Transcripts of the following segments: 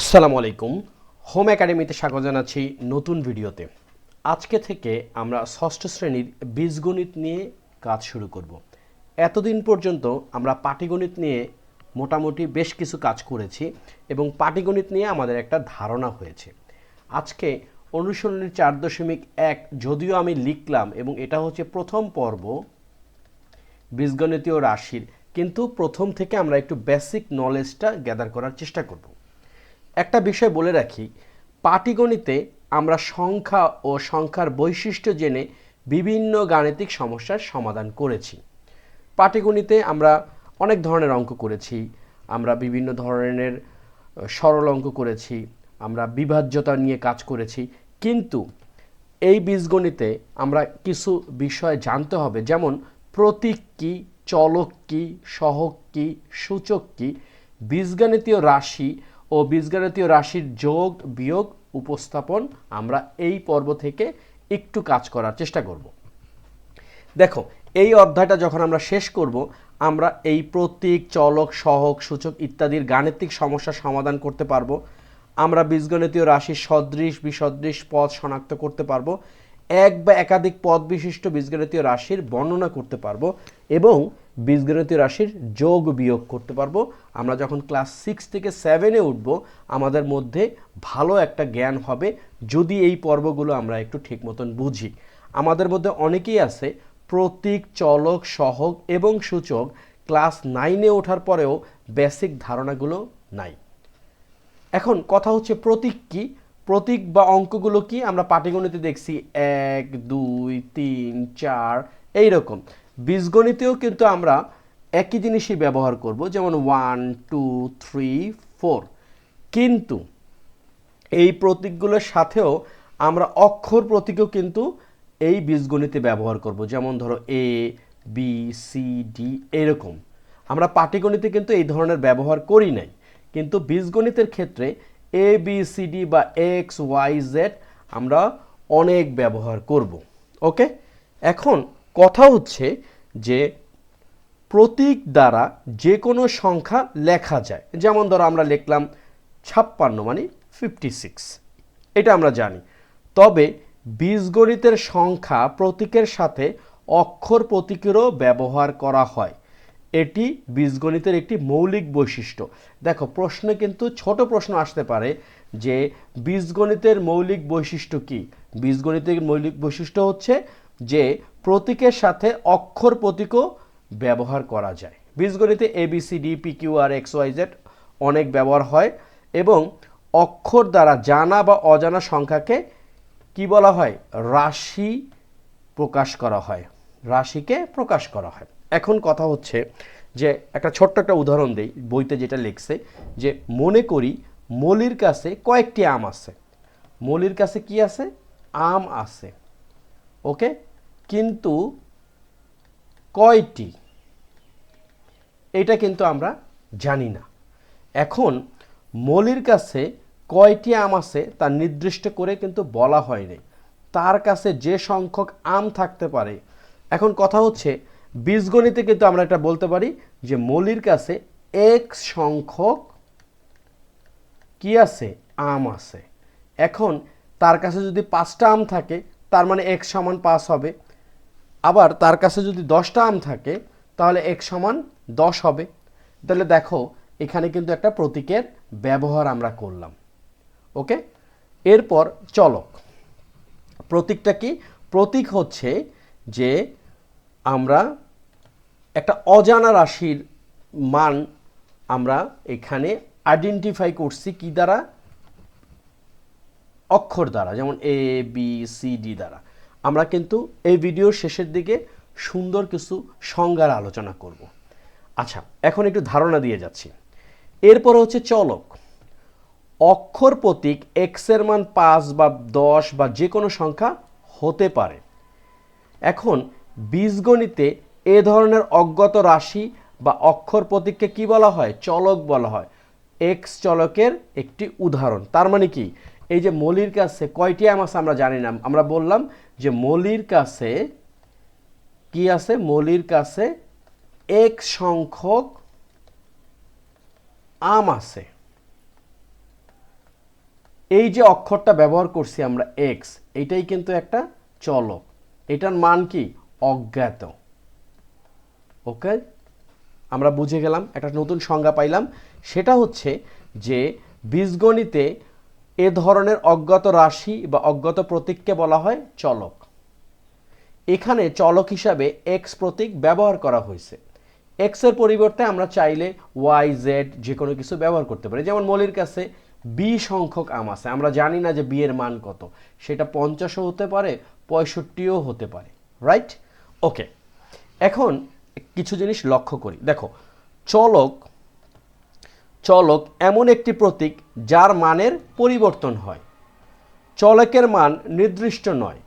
আসসালামু আলাইকুম। হোম একাডেমিতে স্বাগত জানাচ্ছি নতুন ভিডিওতে। আজকে থেকে আমরা ষষ্ঠ শ্রেণির বীজগণিত নিয়ে কাজ শুরু করব। এতদিন পর্যন্ত আমরা পাটিগণিত নিয়ে মোটামুটি বেশ কিছু কাজ করেছি এবং পাটিগণিত নিয়ে আমাদের একটা ধারণা হয়েছে। আজকে অনুশীলনের চার দশমিক এক যদিও আমি লিখলাম এবং এটা হচ্ছে প্রথম পর্ব বীজগণিতীয় রাশির, কিন্তু প্রথম থেকে আমরা একটু বেসিক নলেজটা গ্যাদার করার চেষ্টা করব। একটা বিষয় বলে রাখি, পাটিগণিতে আমরা সংখ্যা ও সংখ্যার বৈশিষ্ট্য জেনে বিভিন্ন গাণিতিক সমস্যার সমাধান করেছি। পাটিগণিতে আমরা অনেক ধরনের অঙ্ক করেছি, আমরা বিভিন্ন ধরনের সরল অঙ্ক করেছি, আমরা বিভাজ্যতা নিয়ে কাজ করেছি, কিন্তু এই বীজগণিতে আমরা কিছু বিষয় জানতে হবে, যেমন প্রতীক কী, চলক কি, সহক কি, সূচক কি, বীজগণিতীয় রাশি ও বীজগণিতীয় রাশির যোগ, বিয়োগ, উপস্থাপন আমরা এই পর্ব থেকে একটু কাজ করার চেষ্টা করব। দেখো, এই অধ্যায়টা যখন আমরা শেষ করব, আমরা এই প্রতীক, চলক, সহক, সূচক ইত্যাদির গাণিতিক সমস্যার সমাধান করতে পারব। আমরা বীজগণিতীয় রাশির সদৃশ, বিসদৃশ পদ শনাক্ত করতে পারব। এক বা একাধিক পদ বিশিষ্ট বীজগণিতীয় রাশির বর্ণনা করতে পারব এবং বীজগণিতীয় রাশির যোগ বিয়োগ করতে পারব। আমরা যখন ক্লাস সিক্স থেকে সেভেনে উঠবো, আমাদের মধ্যে ভালো একটা জ্ঞান হবে যদি এই পর্বগুলো আমরা একটু ঠিক মতন বুঝি। আমাদের মধ্যে অনেকেই আছে, প্রতীক, চলক, সহক এবং সূচক ক্লাস নাইনে ওঠার পরেও বেসিক ধারণাগুলো নাই। এখন কথা হচ্ছে প্রতীক কি? প্রতীক বা অঙ্কগুলো কি? আমরা পাটিগণিতে দেখছি এক, দুই, তিন, চার এই রকম বীজগণিতেও কিন্তু আমরা একই জিনিসই ব্যবহার করব, যেমন ওয়ান টু থ্রি ফোর কিন্তু এই প্রতীকগুলোর সাথেও আমরা অক্ষর প্রতীকও কিন্তু এই বীজগণিতে ব্যবহার করব, যেমন ধরো এ বি সি ডি এরকম। আমরা পাটিগণিতে কিন্তু এই ধরনের ব্যবহার করি নাই। কিন্তু বীজগণিতের ক্ষেত্রে এ বি সি ডি বা এক্স ওয়াই জেড আমরা অনেক ব্যবহার করব। ওকে এখন কথা হচ্ছে যে প্রতীক দ্বারা যে কোনো সংখ্যা লেখা যায়। যেমন ধরো আমরা লিখলাম ছাপ্পান্ন মানে ফিফটি সিক্স এটা আমরা জানি। তবে বীজগণিতের সংখ্যা প্রতীকের সাথে অক্ষর প্রতীকেরও ব্যবহার করা হয়। এটি বীজগণিতের একটি মৌলিক বৈশিষ্ট্য। দেখো, প্রশ্নে কিন্তু ছোট প্রশ্ন আসতে পারে যে বীজগণিতের মৌলিক বৈশিষ্ট্য কি? বীজগণিতের মৌলিক বৈশিষ্ট্য হচ্ছে যে প্রতীকের সাথে অক্ষর প্রতীকও ব্যবহার করা যায়। বীজগণিতে A B C D P Q R X Y Z অনেক ব্যবহার হয় এবং অক্ষর দ্বারা জানা বা অজানা সংখ্যাকে কি বলা হয়? রাশি প্রকাশ করা হয়। রাশিকে প্রকাশ করা হয়। এখন কথা হচ্ছে যে, একটা ছোট্ট একটা উদাহরণ দেই, বইতে যেটা লিখছে যে, মনে করি মলির কাছে কয়েকটি আম আছে। মলির কাছে কি আছে? আম আছে। ওকে? কিন্তু কয়টি? এটা কিন্তু আমরা জানি না। এখন মলির কাছে কয়টি আম আছে তা নির্দিষ্ট করে কিন্তু বলা হয়নি। তার কাছে যে সংখ্যক আম থাকতে পারে। এখন কথা হচ্ছে, বীজগণিতে কিন্তু আমরা এটা বলতে পারি যে মলির কাছে এক সংখ্যক কি আছে? আম আছে। এখন তার কাছে যদি পাঁচটা আম থাকে, তার মানে এক সমান পাঁচ হবে। আবার তার কাছে যদি দশটা আম থাকে, তাহলে এক সমান দশ হবে। তাহলে দেখো, এখানে কিন্তু একটা প্রতীকের ব্যবহার আমরা করলাম। ওকে? এরপর চলক। প্রতীকটা কি? প্রতীক হচ্ছে যে আমরা একটা অজানা রাশির মান আমরা এখানে আইডেন্টিফাই করছি কি দ্বারা? অক্ষর দ্বারা, যেমন এ বি সি ডি দ্বারা। আমরা কিন্তু এই ভিডিওর শেষের দিকে সুন্দর কিছু সংজ্ঞার আলোচনা করব। আচ্ছা এখন একটু ধারণা দিয়ে যাচ্ছি। এরপর হচ্ছে চলক। অক্ষর প্রতীক এক্সের মান পাঁচ বা দশ বা যে কোনো সংখ্যা হতে পারে। এখন বীজগণিতে এ ধরনের অজ্ঞত রাশি বা অক্ষর প্রতীককে কি বলা হয়? চলক বলা হয়। এক্স চলকের একটি উদাহরণ। তার মানে কি? এই যে মলির কাছে কয়টি আম আছে আমরা জানি না। আমরা বললাম যে মলির কাছে, কি আছে? মলির কাছে এক সংখ্যক আম আছে। এই যে অক্ষরটা ব্যবহার করছি আমরা এক্স এটাই কিন্তু একটা চলক। এটার মান কি? অজ্ঞাত। ওকে আমরা বুঝে গেলাম, একটা নতুন সংজ্ঞা পাইলাম। সেটা হচ্ছে যে বীজগণিতে এ ধরনের অজ্ঞাত রাশি বা অজ্ঞাত প্রতীককে বলা হয় চলক। এখানে চলক হিসাবে এক্স প্রতীক ব্যবহার করা হয়েছে। এক্সের পরিবর্তে আমরা চাইলে ওয়াই জেড যে কোনো কিছু ব্যবহার করতে পারি। যেমন মলির কাছে বি সংখ্যক আম আছে। আমরা জানি না যে বি এর মান কত। সেটা পঞ্চাশও হতে পারে, পঁয়ষট্টিও হতে পারে। রাইট ওকে এখন কিছু জিনিস লক্ষ্য করি। দেখো, চলক চলক এমন একটি প্রতীক যার মানের পরিবর্তন হয়। চলকের মান নির্দিষ্ট নয়,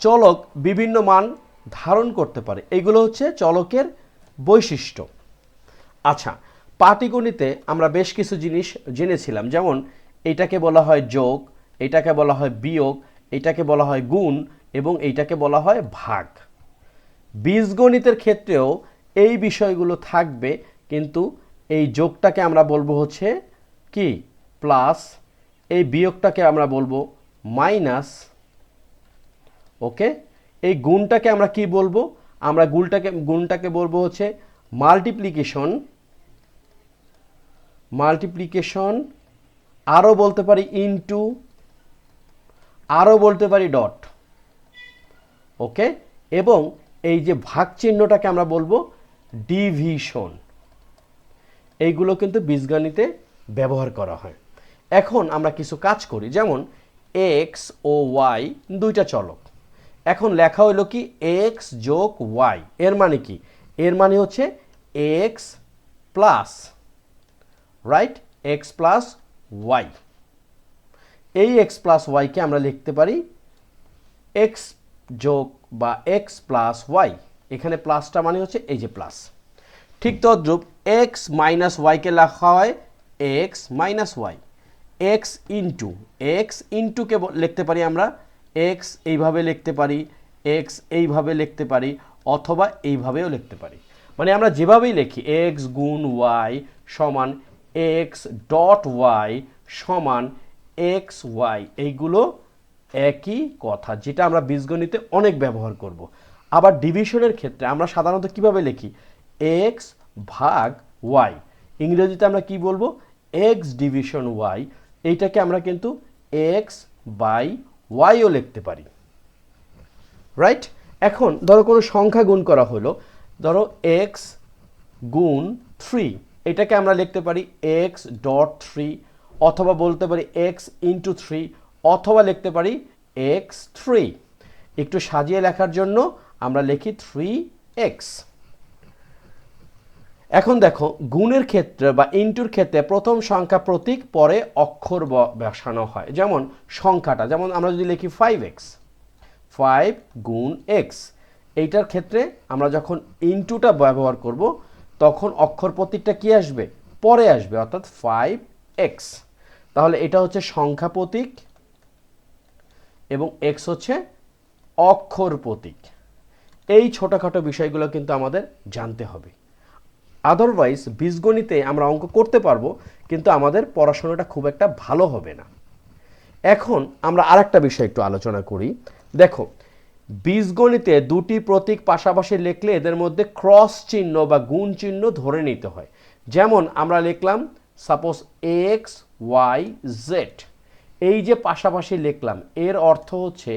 চলক বিভিন্ন মান ধারণ করতে পারে। এগুলো হচ্ছে চলকের বৈশিষ্ট্য। আচ্ছা পাটিগণিতে আমরা বেশ কিছু জিনিস জেনেছিলাম, যেমন এটাকে বলা হয় যোগ, এটাকে বলা হয় বিয়োগ, এটাকে বলা হয় গুণ এবং এইটাকে বলা হয় ভাগ। বীজগণিতের ক্ষেত্রেও এই বিষয়গুলো থাকবে, কিন্তু এই যোগটাকে আমরা বলব হচ্ছে কি? প্লাস এই বিয়োগটাকে আমরা বলব মাইনাস। ওকে? এই গুণটাকে আমরা কি বলব? আমরা গুণটাকে গুণটাকে বলব হচ্ছে মাল্টিপ্লিকেশন। মাল্টিপ্লিকেশন আরও বলতে পারি ইনটু আরও বলতে পারি ডট ওকে? এবং এই যে ভাগ চিহ্নটাকে আমরা বলব ডিভিশন এইগুলো কিন্তু বীজগণিতে ব্যবহার করা হয়। এখন আমরা কিছু কাজ করি, যেমন এক্স ও ওয়াই দুইটা চলক। এখন লেখা হলো কি এক্স যোগ ওয়াই এর মানে কি? এর মানে হচ্ছে X plus right X plus Y এই এক্স প্লাস ওয়াইকে আমরা লিখতে পারি এক্স যোগ বা এক্স প্লাস ওয়াই এখানে প্লাসটা মানে হচ্ছে এই যে প্লাস ঠিক তদ্রূপ এক্স মাইনাস ওয়াইকে লেখা হয় X minus Y X into X ইন্টুকে লিখতে পারি আমরা এক্স এইভাবে লিখতে পারি এক্স এইভাবে লিখতে পারি, অথবা এইভাবেও লিখতে পারি। মানে আমরা যেভাবেই লিখি এক্স গুণ ওয়াই সমান এক্স ডট ওয়াই সমান এক্স ওয়াই এইগুলো একই কথা, যেটা আমরা বীজগণিতে অনেক ব্যবহার করব। আবার ডিভিশনের ক্ষেত্রে আমরা সাধারণত কীভাবে লিখি? এক্স ভাগ ওয়াই ইংরেজিতে আমরা কি বলব? এক্স ডিভিশন ওয়াই এইটাকে আমরা কিন্তু এক্স বাই ওয়াইও লিখতে পারি। রাইট এখন ধরো কোনো সংখ্যা গুণ করা হলো। ধরো এক্স গুণ থ্রি এটাকে আমরা লিখতে পারি এক্স ডট থ্রি অথবা বলতে পারি এক্স ইন্টু থ্রি অথবা লিখতে পারি এক্স থ্রি একটু সাজিয়ে লেখার জন্য আমরা লিখি থ্রি এক্স এখন দেখো, গুণের ক্ষেত্রে বা ইন্টুর ক্ষেত্রে প্রথম সংখ্যা প্রতীক, পরে অক্ষর বসানো হয়। যেমন সংখ্যাটা, যেমন আমরা যদি লিখি ফাইভ এক্স ফাইভ গুণ এক্স এইটার ক্ষেত্রে আমরা যখন ইন্টুটা ব্যবহার করব, তখন অক্ষর প্রতীকটা কি আসবে? পরে আসবে, অর্থাৎ ফাইভ এক্স তাহলে এটা হচ্ছে সংখ্যা প্রতীক এবং এক্স হচ্ছে অক্ষর প্রতীক। এই ছোটোখাটো বিষয়গুলো কিন্তু আমাদের জানতে হবে। আদারওয়াইজ বীজগণিতে আমরা অঙ্ক করতে পারব, কিন্তু আমাদের পড়াশোনাটা খুব একটা ভালো হবে না। এখন আমরা আরেকটা বিষয় একটু আলোচনা করি। দেখো, বীজগণিতে দুটি প্রতীক পাশাপাশি লিখলে এদের মধ্যে ক্রস চিহ্ন বা গুণ চিহ্ন ধরে নিতে হয়। যেমন আমরা লিখলাম সাপোজ এক্স ওয়াই জেড এই যে পাশাপাশি লিখলাম, এর অর্থ হচ্ছে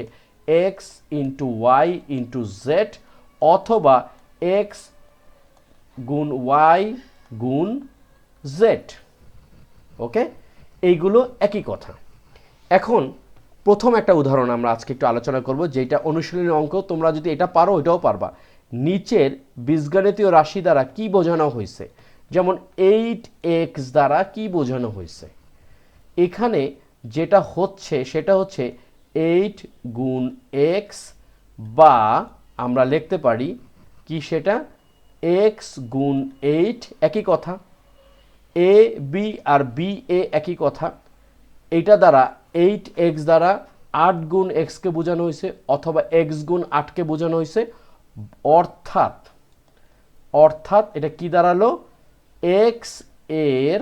X into Y into Z অথবা এক্স গুণ ওয়াই গুণ জেড। ওকে? এইগুলো একই কথা। এখন প্রথম একটা উদাহরণ আমরা আজকে একটু আলোচনা করব যেটা অনুশীলনী অঙ্ক, তোমরা যদি এটা পারো এটাও পারবা। নিচের বীজগণিতীয় রাশি দ্বারা কি বোঝানো হয়েছে? যেমন এইট এক্স দ্বারা কি বোঝানো হয়েছে? এখানে যেটা হচ্ছে, সেটা হচ্ছে এইট গুণ এক্স বা আমরা লিখতে পারি কি সেটা? এক্স গুণ এইট একই কথা। A B R B A একই কথা। এইটা দ্বারা এইট এক্স দ্বারা আট গুণ এক্সকে বোঝানো হয়েছে অথবা এক্স গুণ আটকে বোঝানো হয়েছে। অর্থাৎ অর্থাৎ এটা কি দাঁড়াল? এক্সের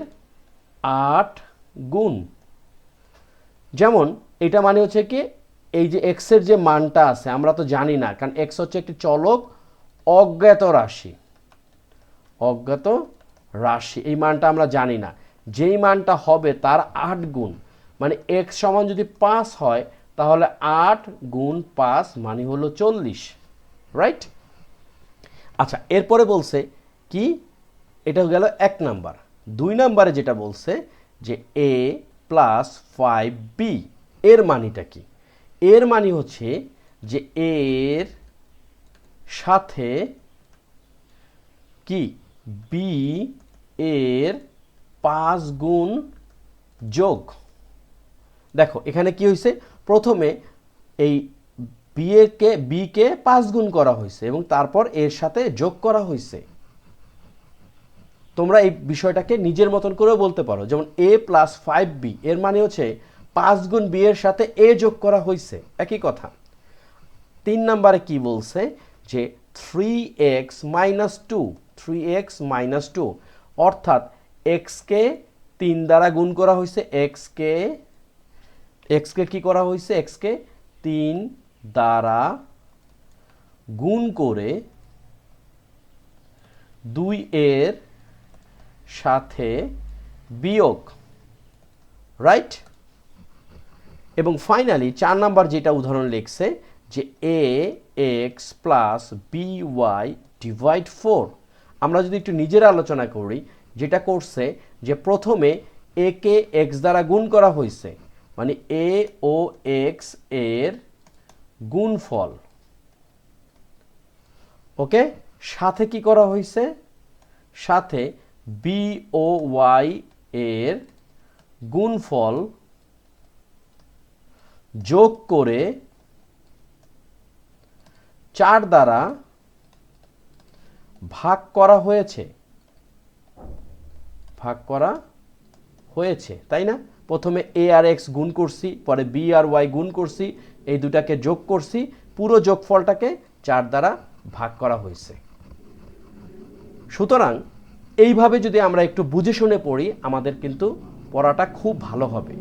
আট গুণ। যেমন, এটা মানে হচ্ছে কি, এই যে এক্সের যে মানটা আছে, আমরা তো জানি না, কারণ এক্স হচ্ছে একটি চলক অজ্ঞাত রাশি। অজ্ঞাত রাশি। এই মানটা আমরা জানি না। যেই মানটা হবে তার আট গুণ। মানে এক্স সমান যদি পাঁচ হয়, তাহলে আট গুণ পাঁচ মানে হলো চল্লিশ। রাইট আচ্ছা এরপরে বলছে কি? এটা গেল এক নাম্বার। দুই নাম্বারে যেটা বলছে যে এ প্লাস ফাইভ বি এর মানিটা কি? এর মানি হচ্ছে যে এর সাথে কি? বি এর পাঁচ গুণ যোগ। দেখো, এখানে কি হয়েছে প্রথমে এই বি কে বি কে পাঁচ গুণ করা হয়েছে এবং তারপর এর সাথে যোগ করা হয়েছে তোমরা এই বিষয়টাকে নিজের মতন করেও বলতে পারো। যেমন এ প্লাস ফাইভ বি এর মানে হচ্ছে পাঁচ গুণ বি এর সাথে এ যোগ করা হয়েছে একই কথা। তিন নম্বরে কি বলছে? যে three X minus two three X minus two অর্থাৎ এক্সকে তিন দ্বারা গুণ করা হয়েছে এক্সকে এক্সকে কি করা হয়েছে এক্সকে তিন দ্বারা গুণ করে দুই এর সাথে বিয়োগ রাইট এবং ফাইনালি চার নাম্বার যেটা উদাহরণ লিখছে যে A X plus B Y divide four আমরা যদি একটু নিজের আলোচনা করি, যেটা করছে যে প্রথমে এ কে এক্স দ্বারা গুণ করা হয়েছে মানে এ ও এক্সের গুণফল। ওকে? সাথে কি করা হয়েছে? সাথে বি ও ওয়াই এর গুণফল যোগ করে চার দ্বারা ভাগ করা হয়েছে। ভাগ করা হয়েছে, তাই না? প্রথমে এ আর এক্স গুণ করছি, পরে বি আর ওয়াই গুণ করছি, এই দুটাকে যোগ করছি, পুরো যোগফলটাকে চার দ্বারা ভাগ করা হয়েছে। সুতরাং এইভাবে যদি আমরা একটু বুঝে শুনে পড়ি, আমাদের কিন্তু পড়াটা খুব ভালো হবে।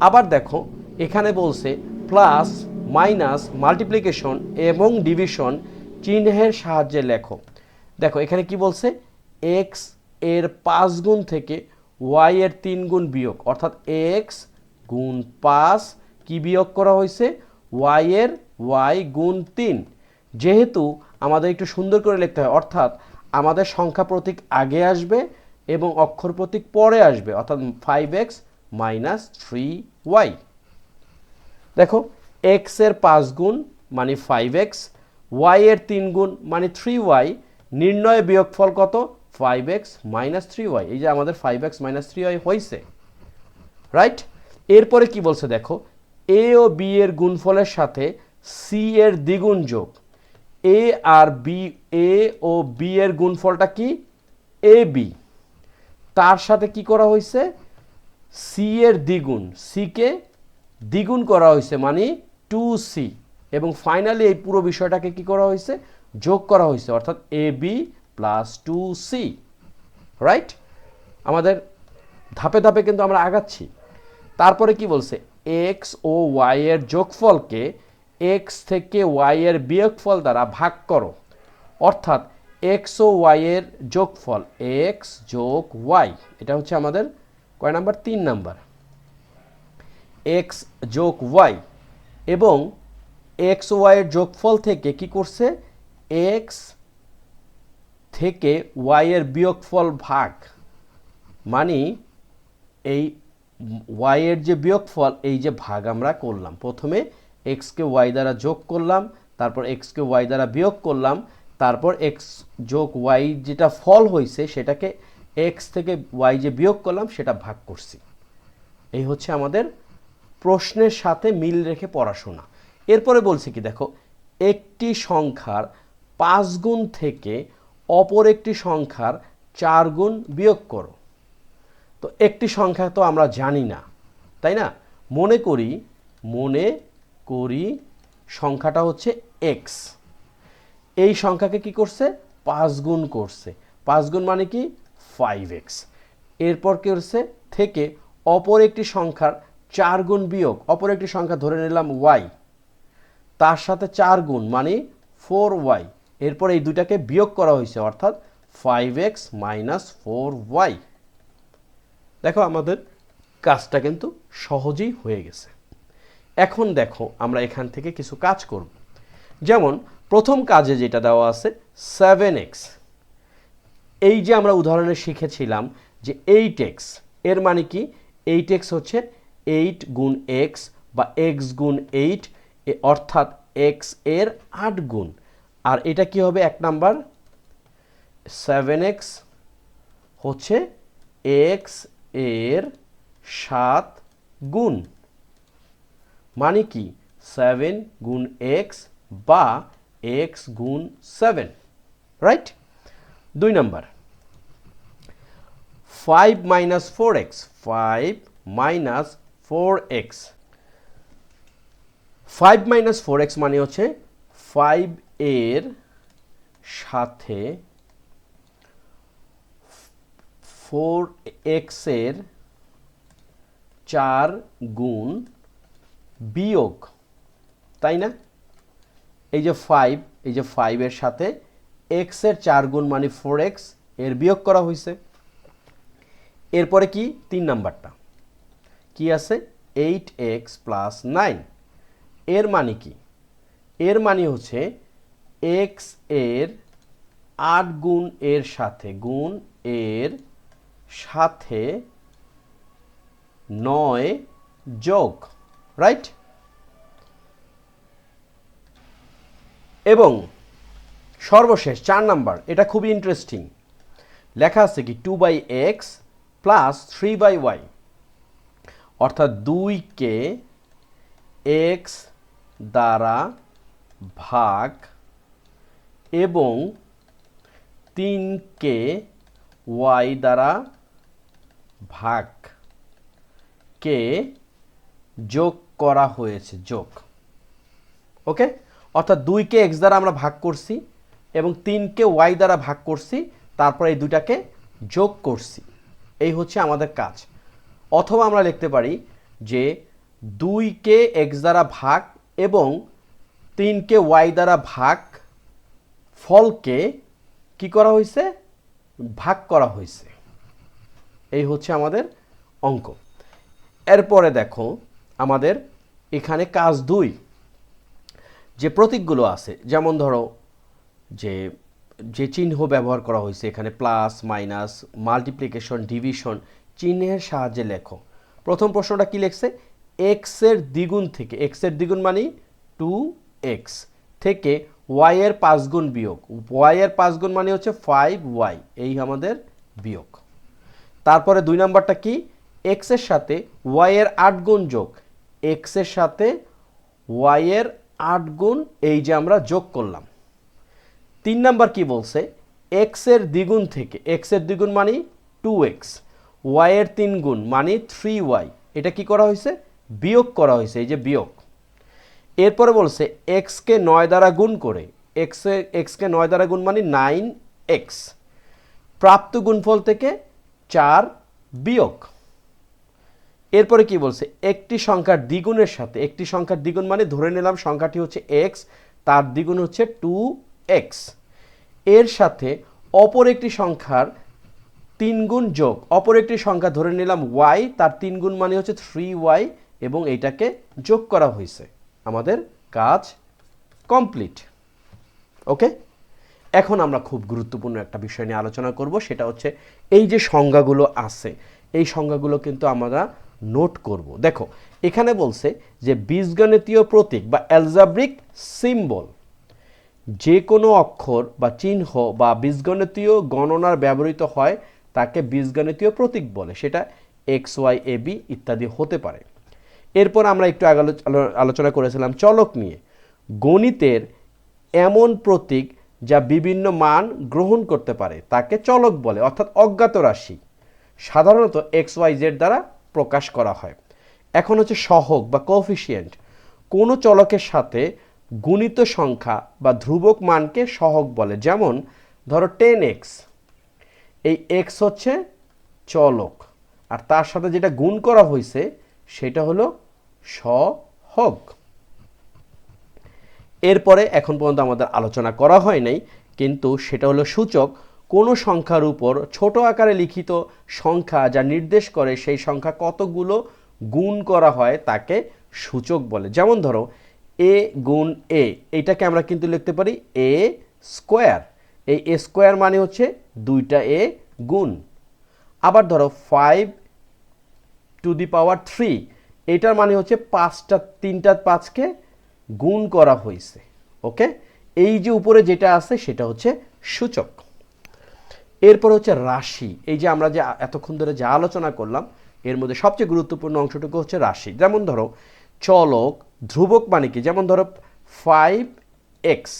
আবার দেখো, এখানে বলছে প্লাস মাইনাস মাল্টিপ্লিকেশন এবং ডিভিশন চিহ্নের সাহায্যে লেখো। দেখো, এখানে কি বলছে? এক্সের পাঁচ গুণ থেকে ওয়াই এর তিন গুণ বিয়োগ। অর্থাৎ এক্স গুণ পাঁচ কি বিয়োগ করা হয়েছে? ওয়াই এর ওয়াই গুণ তিন। যেহেতু আমাদের একটু সুন্দর করে লিখতে হয়, অর্থাৎ আমাদের সংখ্যা প্রতীক আগে আসবে এবং অক্ষর প্রতীক পরে আসবে, অর্থাৎ five X minus three Y দেখো এক্সের পাঁচ গুণ মানে ফাইভ এক্স ওয়াই এর তিন গুণ মানে থ্রি ওয়াই নির্ণয় বিয়োগফল কত? Five X minus three Y এই যে আমাদের five X minus three Y হয়েছে রাইট এরপরে কি বলছে দেখো? এ ও বি এর গুণফলের সাথে সি এর দ্বিগুণ যোগ। এ আর বি এ ও বি এর গুণফলটা কি? এ বি তার সাথে কি করা হয়েছে সি এর দ্বিগুণ। সিকে দ্বিগুণ করা হয়েছে মানে টু সি এবং ফাইনালি এই পুরো বিষয়টাকে কি করা হয়েছে যোগ করা হয়েছে, অর্থাৎ A B plus two C right আমাদের ধাপে ধাপে কিন্তু আমরা আগাচ্ছি। তারপরে কি বলছে? এক্স ও ওয়াই এর যোগফলকে এক্স থেকে ওয়াই এর বিয়োগফল দ্বারা ভাগ করো। অর্থাৎ এক্স ও ওয়াই যোগফল এক্স যোগ ওয়াই এটা হচ্ছে আমাদের কয় নাম্বার? তিন নাম্বার। এক্স যোগ ওয়াই এবং এক্স ওয়াইয়ের যোগফল থেকে কি করছে? এক্স থেকে ওয়াইয়ের বিয়োগফল ভাগ মানে এই ওয়াইয়ের যে বিয়োগফল, এই যে ভাগ আমরা করলাম। প্রথমে এক্সকে ওয়াই দ্বারা যোগ করলাম, তারপর এক্সকে ওয়াই দ্বারা বিয়োগ করলাম, তারপর এক্স যোগ ওয়াই যেটা ফল হয়েছে সেটাকে এক্স থেকে ওয়াই যে বিয়োগ করলাম, সেটা ভাগ করছি। এই হচ্ছে আমাদের প্রশ্নের সাথে মিল রেখে পড়াশোনা। এরপরে বলছি কি, দেখো, একটি সংখ্যার পাঁচ গুণ থেকে অপর একটি সংখ্যার চার গুণ বিয়োগ করো। তো একটি সংখ্যা তো আমরা জানি না, তাই না? মনে করি মনে করি সংখ্যাটা হচ্ছে এক্স এই সংখ্যাকে কি করছে? পাঁচ গুণ করছে। পাঁচ গুণ মানে কি? ফাইভ এক্স এরপর কি করছে থেকে অপর একটি সংখ্যার চার গুণ বিয়োগ, অপর একটি সংখ্যা ধরে নিলাম ওয়াই তার সাথে চার গুণ মানে ফোর ওয়াই এরপর এই দুইটাকে বিয়োগ করা হয়েছে, অর্থাৎ five X minus four Y দেখো আমাদের কাজটা কিন্তু সহজেই হয়ে গেছে। এখন দেখো আমরা এখান থেকে কিছু কাজ করব। যেমন প্রথম কাজে যেটা দেওয়া আছে সেভেন এক্স এই যে আমরা উদাহরণে শিখেছিলাম যে এইট এক্সের মানে কি? এইট এক্স হচ্ছে এইট গুণ এক্স বা এক্স গুণ এইট অর্থাৎ এক্সের আট গুণ। আর এটা কি হবে এক নাম্বার? সেভেন এক্স হচ্ছে এক্সের সাত গুণ। মানে কি? সেভেন গুণ এক্স বা এক্স গুণ সেভেন রাইট দুই number. Five minus four X five minus four X five minus four X মানে হচ্ছে ফাইভ এর সাথে ফোর এক্সের চার গুণ বিয়োগ, তাই না? এই যে ফাইভ এই যে ফাইভের সাথে এক্সের চার গুণ মানে ফোর এক্সের বিয়োগ করা হয়েছে। এরপরে কি? তিন নাম্বারটা। কি আছে? এইট এক্স প্লাস নাইন এর মানে কি? এর মানে হচ্ছে এক্সের আট গুণ এর সাথে গুণ এর সাথে নয় যোগ রাইট এবং সর্বশেষ চার নাম্বার, এটা খুবই ইন্টারেস্টিং লেখা আছে কি two by X plus three by Y অর্থাৎ দুইকে এক্স দ্বারা ভাগ এবং তিনকে ওয়াই দ্বারা ভাগ কে যোগ করা হয়েছে, যোগ। ওকে? অর্থাৎ দুইকে এক্স দ্বারা আমরা ভাগ করছি এবং তিনকে ওয়াই দ্বারা ভাগ করছি, তারপর এই দুটাকে যোগ করছি। এই হচ্ছে আমাদের কাজ। অথবা আমরা লিখতে পারি যে দুইকে এক্স দ্বারা ভাগ এবং তিনকে ওয়াই দ্বারা ভাগ ফলকে কি করা হয়েছে ভাগ করা হয়েছে এই হচ্ছে আমাদের অঙ্ক। এরপরে দেখো, আমাদের এখানে কাজ দুই। যে প্রতীকগুলো আছে, যেমন ধরো যে যে চিহ্ন ব্যবহার করা হয়েছে এখানে প্লাস, মাইনাস, মাল্টিপ্লিকেশন, ডিভিশন, চিহ্নের সাহায্যে লেখো। প্রথম প্রশ্নটা কি লিখছে? এক্সের দ্বিগুণ থেকে এক্সের দ্বিগুণ মানে টু এক্স থেকে ওয়াই এর পাঁচ গুণ বিয়োগ। ওয়াই এর পাঁচ গুণ মানে হচ্ছে ফাইভ ওয়াই এই আমাদের বিয়োগ। তারপরে দুই নাম্বারটা কি? এক্সের সাথে ওয়াই এর আট গুণ যোগ। এক্সের সাথে ওয়াই এর আট গুণ এই যে আমরা যোগ করলাম। তিন নাম্বার কি বলছে? এক্সের দ্বিগুণ থেকে এক্সের দ্বিগুণ মানে টু এক্স ওয়াই এর তিন গুণ মানে থ্রি ওয়াই এটা কি করা হয়েছে? বিয়োগ করা হয়েছে, এই যে বিয়োগ। এরপরে বলছে এক্সকে নয় দ্বারা গুণ করে এক্সে এক্সকে নয় দ্বারা গুণ মানে নাইন এক্স প্রাপ্ত গুণফল থেকে চার বিয়োগ। এরপরে কি বলছে? একটি সংখ্যার দ্বিগুণের সাথে, একটি সংখ্যার দ্বিগুণ মানে ধরে নিলাম সংখ্যাটি হচ্ছে এক্স তার দ্বিগুণ হচ্ছে টু এক্সের সাথে অপর একটি সংখ্যার তিন গুণ যোগ, অপর একটি সংখ্যা ধরে নিলাম ওয়াই তার তিন গুণ মানে হচ্ছে থ্রি ওয়াই এবং এইটাকে যোগ করা হয়েছে। আমাদের কাজ কমপ্লিট ওকে এখন আমরা খুব গুরুত্বপূর্ণ একটা বিষয় নিয়ে আলোচনা করব, সেটা হচ্ছে এই যে সংজ্ঞাগুলো আছে, এই সংজ্ঞাগুলো কিন্তু আমরা নোট করব। দেখো, এখানে বলছে যে বীজগণিতীয় প্রতীক বা অ্যালজাব্রিক সিম্বল যে কোনো অক্ষর বা চিহ্ন বা বীজগণিতীয় গণনার ব্যবহৃত হয়, তাকে বীজগণিতীয় প্রতীক বলে। সেটা এক্স ওয়াই এ বি ইত্যাদি হতে পারে। এরপর আমরা একটু আলোচনা করেছিলাম চলক নিয়ে। গণিতের এমন প্রতীক যা বিভিন্ন মান গ্রহণ করতে পারে, তাকে চলক বলে, অর্থাৎ অজ্ঞাত রাশি। সাধারণত এক্স ওয়াই জেড দ্বারা প্রকাশ করা হয়। এখন হচ্ছে সহগ বা কোফিসিয়েন্ট কোনো চলকের সাথে গুণিত সংখ্যা বা ধ্রুবক মানকে সহগ বলে। যেমন, ধরো টেন এক্স এই এক্স হচ্ছে চলক। আর তার সাথে যেটা গুণ করা হয়েছে সেটা হলো সহগ। এরপরে এখন পর্যন্ত আমাদের আলোচনা করা হয় নাই, কিন্তু সেটা হলো সূচক। কোনো সংখ্যার উপর ছোট আকারে লিখিত সংখ্যা যা নির্দেশ করে সেই সংখ্যা কতগুলো গুণ করা হয় তাকে সূচক বলে। যেমন ধরো, এ গুণ এ এইটাকে আমরা কিন্তু লিখতে পারি এ স্কোয়ার। এই এ স্কোয়ার মানে হচ্ছে দুইটা এ গুণ। আবার ধরো, five to the power three, এটার মানে হচ্ছে পাঁচটা, তিনটা, পাঁচকে গুণ করা হয়েছে, ওকে? এই যে উপরে যেটা আছে সেটা হচ্ছে সূচক। এরপর হচ্ছে রাশি, এই যে আমরা যে এতক্ষণ ধরে যা আলোচনা করলাম, এর মধ্যে সবচেয়ে গুরুত্বপূর্ণ অংশটুকু হচ্ছে রাশি। যেমন ধরো, চলক, ধ্রুবক মানে কি? যেমন ধরো ফাইভ এক্স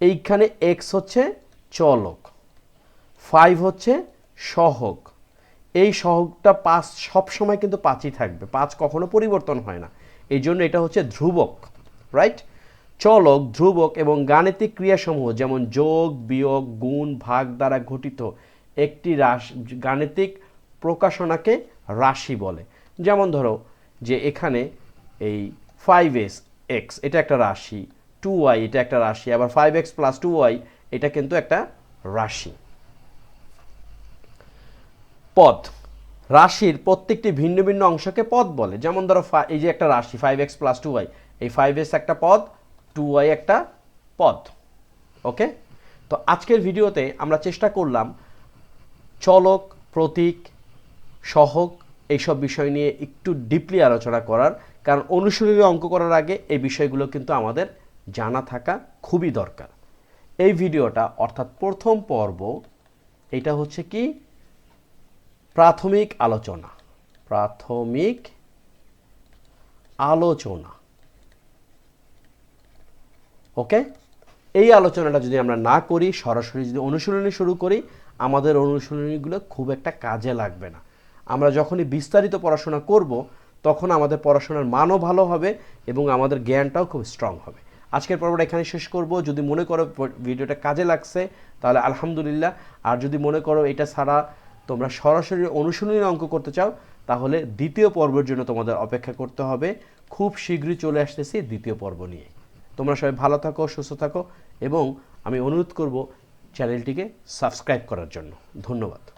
এইখানে এক্স হচ্ছে চলক ফাইভ হচ্ছে সহগ এই সহগটা পাঁচ সব সময় কিন্তু পাঁচই থাকবে। পাঁচ কখনো পরিবর্তন হয় না। এই জন্য এটা হচ্ছে ধ্রুবক রাইট চলক, ধ্রুবক এবং গাণিতিক ক্রিয়াসমূহ যেমন যোগ, বিয়োগ, গুণ, ভাগ দ্বারা গঠিত একটি রাশি, গাণিতিক প্রকাশনাকে রাশি বলে। যেমন ধরো যে এখানে এই ফাইভ এস এক্স এটা একটা রাশি টু ওয়াই এটা একটা রাশি, আবার five X plus two Y এটা কিন্তু একটা রাশি। পদ। রাশির প্রত্যেকটি ভিন্ন ভিন্ন অংশকে পদ বলে। যেমন ধরো এই যে একটা রাশি five X plus two Y এই ফাইভ এক্স একটা পদ টু ওয়াই একটা পদ। ওকে তো আজকের ভিডিওতে আমরা চেষ্টা করলাম চলক, প্রতীক, সহক এইসব বিষয় নিয়ে একটু ডিপলি আলোচনা করার। কারণ অনুশীলনী অঙ্ক করার আগে এই বিষয়গুলো কিন্তু আমাদের জানা থাকা খুবই দরকার। এই ভিডিওটা অর্থাৎ প্রথম পর্ব, এটা হচ্ছে কি? প্রাথমিক আলোচনা। প্রাথমিক আলোচনা। ওকে? এই আলোচনাটা যদি আমরা না করি, সরাসরি যদি অনুশীলনী শুরু করি, আমাদের অনুশীলনীগুলো খুব একটা কাজে লাগবে না। আমরা যখনই বিস্তারিত পড়াশোনা করব, তখন আমাদের পড়াশোনার মানও ভালো হবে এবং আমাদের জ্ঞানটাও খুব স্ট্রং হবে। আজকের পর্বটা এখানে শেষ করব। যদি মনে করো ভিডিওটা কাজে লাগছে, তাহলে আলহামদুলিল্লাহ। আর যদি মনে করো এটা ছাড়া তোমরা সরাসরি অনুশীলনী অঙ্ক করতে চাও, তাহলে দ্বিতীয় পর্বের জন্য তোমাদের অপেক্ষা করতে হবে। খুব শীঘ্রই চলে আসতেছি দ্বিতীয় পর্ব নিয়ে। তোমরা সবাই ভালো থাকো, সুস্থ থাকো এবং আমি অনুরোধ করব চ্যানেলটিকে সাবস্ক্রাইব করার জন্য। ধন্যবাদ।